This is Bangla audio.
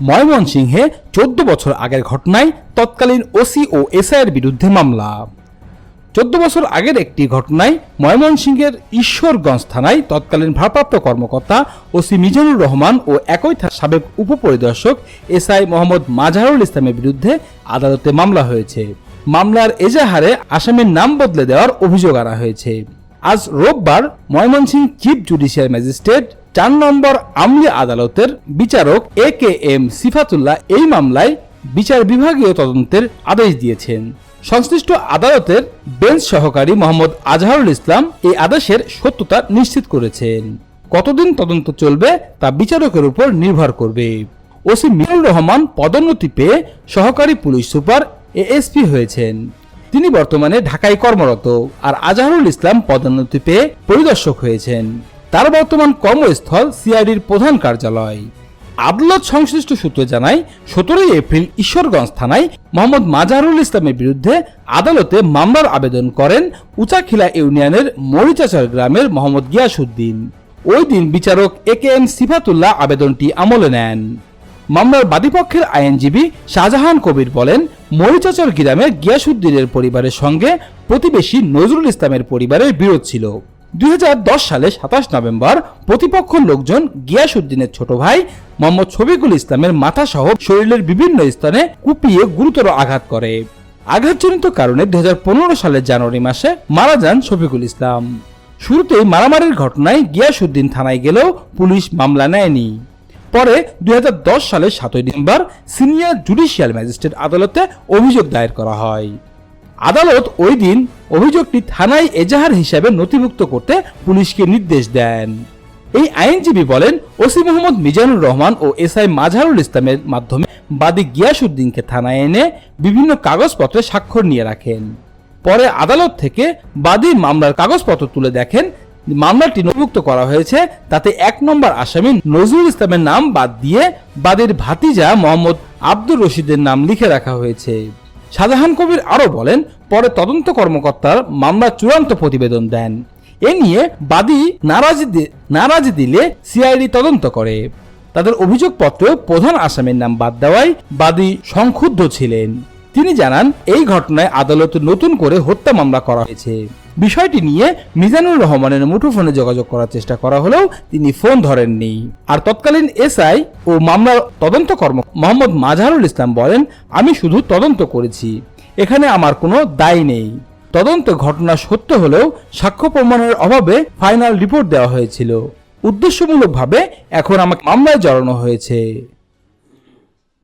ময়মনসিংহে চোদ্দ বছর আগের ঘটনায় তৎকালীন ওসি ও এসআইয়ের বিরুদ্ধে মামলা। চোদ্দ বছর আগের একটি ঘটনায় ময়মনসিংহের ঈশ্বরগঞ্জ থানায় তৎকালীন ভারপ্রাপ্ত কর্মকর্তা ওসি মিজানুর রহমান ও একই সাবেক উপপরিদর্শক এসআই মোহাম্মদ মাজারুল ইসলামের বিরুদ্ধে আদালতে মামলা হয়েছে। মামলার এজাহারে আসামির নাম বদলে দেওয়ার অভিযোগ আনা হয়েছে। আজ রোববার ময়মনসিংহ চিফ জুডিশিয়াল ম্যাজিস্ট্রেট চার নম্বর আমলি আদালতের বিচারক এ কে এম সিফাতুল্লাহ এই মামলায় বিচার বিভাগীয় তদন্তের আদেশ দিয়েছেন। সংশ্লিষ্ট আদালতের বেঞ্চ সহকারী মোহাম্মদ আজহারুল ইসলাম এই আদেশের সত্যতা নিশ্চিত করেছেন। কতদিন তদন্ত চলবে তা বিচারকের উপর নির্ভর করবে। ওসি মিনুর রহমান পদোন্নতি পেয়ে সহকারী পুলিশ সুপার এএসপি হয়েছেন। তিনি বর্তমানে ঢাকায় কর্মরত, আর আজহারুল ইসলাম পদোন্নতি পেয়ে পরিদর্শক হয়েছেন। তার বর্তমান কর্মস্থল সিআইডির প্রধান কার্যালয়। আদালত সংশ্লিষ্ট সূত্র জানায়, সতেরোই এপ্রিল ঈশ্বরগঞ্জ থানায় মোহাম্মদ মাজারুল ইসলামের বিরুদ্ধে আদালতে মামলার আবেদন করেন উচাখিলা ইউনিয়নের মরিচাচর গ্রামের মোহাম্মদ গিয়াসুদ্দিন ওই দিন বিচারক এ কে এম সিফাতুল্লাহ আবেদনটি আমলে নেন। মামলার বাদীপক্ষের আইনজীবী শাহজাহান কবির বলেন, মরিচাচর গ্রামে গিয়াসুদ্দিনের পরিবারের সঙ্গে প্রতিবেশী নজরুল ইসলামের পরিবারের বিরোধ ছিল। দুই হাজার দশ সালে সাতাশ নভেম্বর প্রতিপক্ষ লোকজন গিয়াসুদ্দিনের ছোট ভাই মোহাম্মদ শফিকুল ইসলামের মাথা সহ শরীরের বিভিন্ন স্থানে কুপিয়ে গুরুতর আঘাত করে। আঘাতজনিত কারণে দুই সালের জানুয়ারি মাসে মারা যান শফিকুল ইসলাম। শুরুতেই মারামারির ঘটনায় গিয়াসুদ্দিন থানায় গেলেও পুলিশ মামলা নেয়নি। পরে দুই সালের সাতই ডিসেম্বর সিনিয়র জুডিশিয়াল ম্যাজিস্ট্রেট আদালতে অভিযোগ দায়ের করা হয়। আদালত ওই দিন অভিযোগটি থানায় এজাহার হিসাবে নথিভুক্ত করতে পুলিশকে নির্দেশ দেন। এই আইনজীবী বলেন, ওসি মোহাম্মদ মিজানুর রহমান ও এসআই মাঝারুল ইসলামের মাধ্যমে বাদী গিয়াসুদ্দিনকে থানায় এনে বিভিন্ন কাগজপত্রে স্বাক্ষর নিয়ে রাখেন। পরে আদালত থেকে বাদী মামলার কাগজপত্র তুলে দেখেন, মামলাটি নথিভুক্ত করা হয়েছে, তাতে এক নম্বর আসামি নজরুল ইসলামের নাম বাদ দিয়ে বাদীর ভাতিজা মোহাম্মদ আব্দুর রশিদের নাম লিখে রাখা হয়েছে। শাহজাহান কবির আরও বলেন, পরে তদন্ত কর্মকর্তার মামলার চূড়ান্ত প্রতিবেদন দেন। এ নিয়ে বাদী নারাজি নারাজি দিলে সিআইডি তদন্ত করে। তাদের অভিযোগপত্রেও প্রধান আসামির নাম বাদ দেওয়ায় বাদী সংক্ষুব্ধ ছিলেন। তিনি জানান, এই ঘটনায় আদালতে নতুন করে হত্যা মামলা করা হয়েছে। বিষয়টি নিয়ে মিজানুর রহমানের মুঠোফোনে যোগাযোগ করার চেষ্টা করা হলেও তিনি ফোন ধরেননি। আর তৎকালীন এসআই ও মামলার তদন্ত কর্ম মোহাম্মদ মাজারুল ইসলাম বলেন, আমি শুধু তদন্ত করেছি, এখানে আমার কোনো দায় নেই। তদন্ত ঘটনা সত্য হলেও সাক্ষ্য প্রমাণের অভাবে ফাইনাল রিপোর্ট দেওয়া হয়েছিল। উদ্দেশ্যমূলকভাবে এখন আমাকে মামলায় জড়ানো হয়েছে।